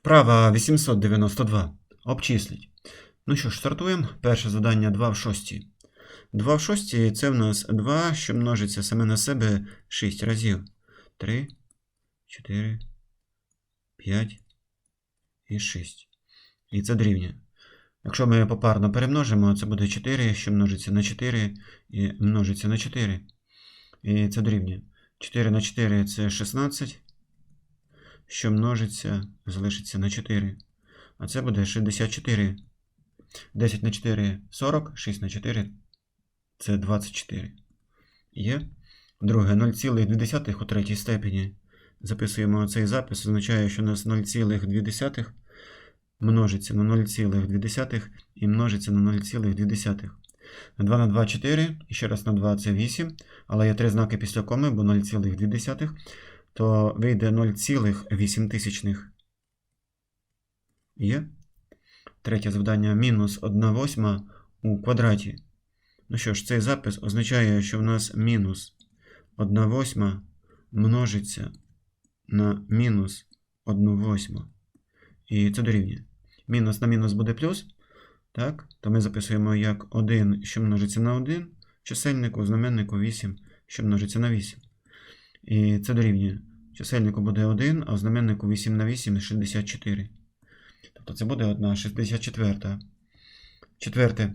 Вправа 892. Обчисліть. Ну що ж, стартуємо. Перше завдання 2 в 6. 2 в 6 це в нас 2, що множиться саме на себе 6 разів. 3, 4, 5 і 6. І це дорівнює. Якщо ми попарно перемножимо, це буде 4, що множиться на 4 і множиться на 4. І це дорівнює. 4 на 4 це 16 що множиться, залишиться на 4. А це буде 64. 10 на 4 40, 6 на 4 це 24. Є. Друге 0,2 у третій степені. Записуємо цей запис, означає, що у нас 0,2 множиться на 0,2 і множиться на 0,2. 2 на 2 4, і ще раз на 2 це 8, але є три знаки після коми, бо 0,2 то вийде 0,8. Є. Третє завдання мінус 1 восьма у квадраті. Ну що ж, цей запис означає, що в нас мінус 1 восьма множиться на мінус 1 восьму. І це дорівнює. Мінус на мінус буде плюс. Так, то ми записуємо як 1, що множиться на 1, чисельнику, знаменнику 8, що множиться на 8. І це дорівнює. Чисельнику буде 1, а в знаменнику 8 на 8 64. Тобто це буде 1 64. Четверте.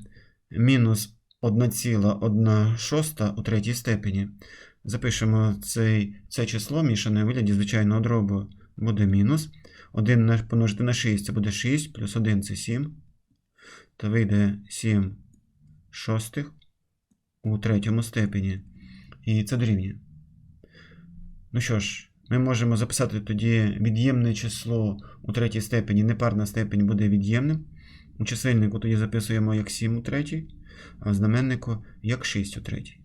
Мінус 1,1 шоста у третій степені. Запишемо цей, це число мішане у вигляді звичайного дробу. Буде мінус. 1 на- помножити на 6 це буде 6, плюс 1 це 7. То вийде 7 шостих у третьому степені. І це дорівнює. Ну що ж, ми можемо записати тоді від'ємне число у третій степені, непарна степень буде від'ємним. У чисельнику тоді записуємо як 7 у третій, а в знаменнику як 6 у третій.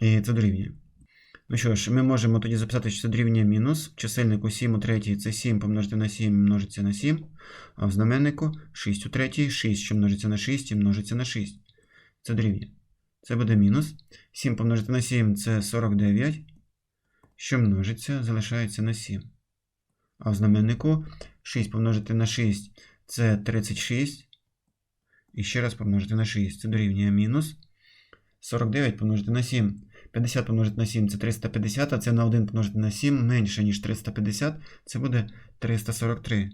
І це дорівнює. Ну що ж, ми можемо тоді записати, що це дорівнює мінус. В чисельнику 7 у третій це 7 помножити на 7 множиться на 7, а в знаменнику 6 у третій, 6, що множиться на 6 і множиться на 6. Це дорівнює. Це буде мінус. 7 помножити на 7 це 49 що множиться, залишається на 7. А в знаменнику 6 помножити на 6 це 36. І ще раз помножити на 6. Це дорівнює мінус. 49 помножити на 7. 50 помножити на 7 це 350, а це на 1 помножити на 7 менше, ніж 350. Це буде 343.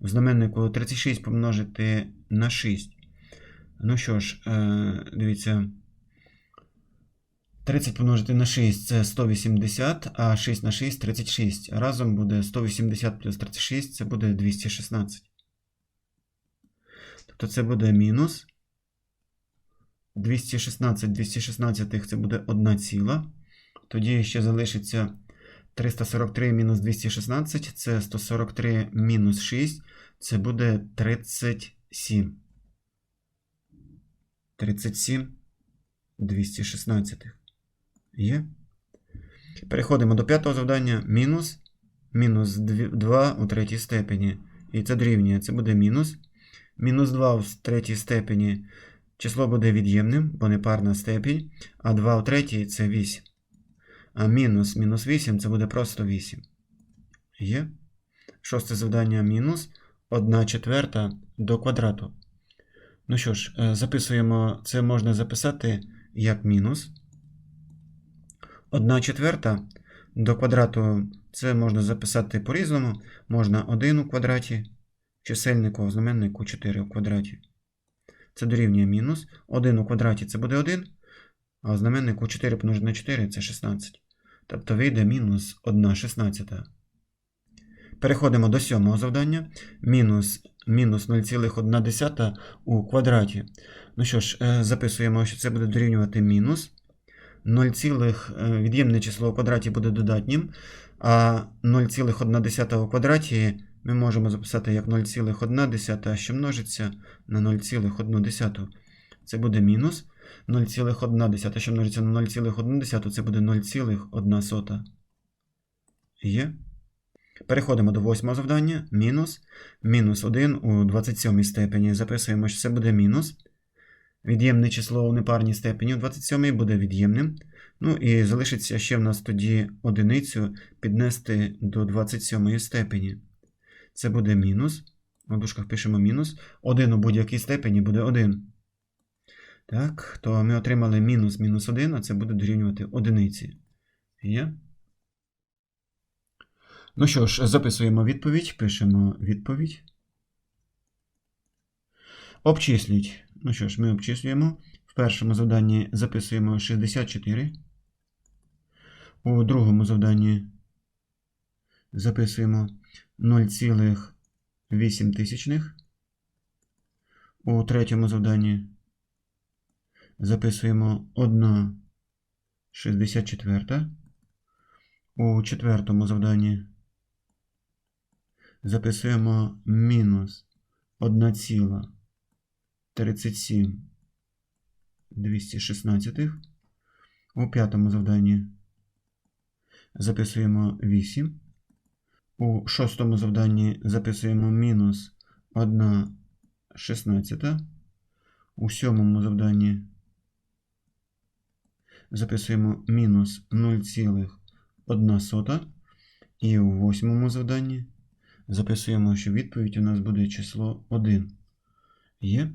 В знаменнику 36 помножити на 6. Ну що ж, е, дивіться. 30 помножити на 6 це 180, а 6 на 6 36. Разом буде 180 плюс 36, це буде 216. Тобто це буде мінус. 216, 216 це буде 1 ціла. Тоді ще залишиться 343 мінус 216, це 143 мінус 6, це буде 37. 37 216. Є. Переходимо до п'ятого завдання. Мінус. Мінус 2 у третій степені. І це дорівнює. Це буде мінус. Мінус 2 у третій степені. Число буде від'ємним, бо не парна степінь. А 2 у третій це 8. А мінус мінус 8 це буде просто 8. Є. Шосте завдання мінус 1 четверта до квадрату. Ну що ж, е, записуємо, це можна записати як мінус. 1 четверта до квадрату це можна записати по-різному. Можна 1 у квадраті, чисельнику, в знаменнику 4 у квадраті. Це дорівнює мінус. 1 у квадраті це буде 1, а знаменнику 4 помножити на 4 це 16. Тобто вийде мінус 1 шістнадцята. Переходимо до сьомого завдання. Мінус, мінус 0,1 у квадраті. Ну що ж, е, записуємо, що це буде дорівнювати мінус. 0, е, від'ємне число у квадраті буде додатнім, а 0,1 у квадраті ми можемо записати як 0,1, що множиться на 0,1. Це буде мінус. 0,1, що множиться на 0,1, це буде 0,1. Є. Переходимо до восьмого завдання. Мінус. Мінус 1 у 27 степені. Записуємо, що це буде мінус. Від'ємне число у непарній степені у 27 буде від'ємним. Ну і залишиться ще в нас тоді одиницю піднести до 27 степені. Це буде мінус. У дужках пишемо мінус. 1 у будь-якій степені буде 1. Так, то ми отримали мінус мінус 1, а це буде дорівнювати одиниці. Є? Ну що ж, записуємо відповідь, пишемо відповідь. Обчисліть. Ну що ж, ми обчислюємо. В першому завданні записуємо 64. У другому завданні записуємо 0,8 тисячних. У третьому завданні записуємо 1 64. У четвертому завданні записуємо мінус 1,37 216. У п'ятому завданні записуємо 8. У шостому завданні записуємо мінус 1 16. У сьомому завданні записуємо мінус 0,1. І у восьмому завданні записуємо, що відповідь у нас буде число 1. Є?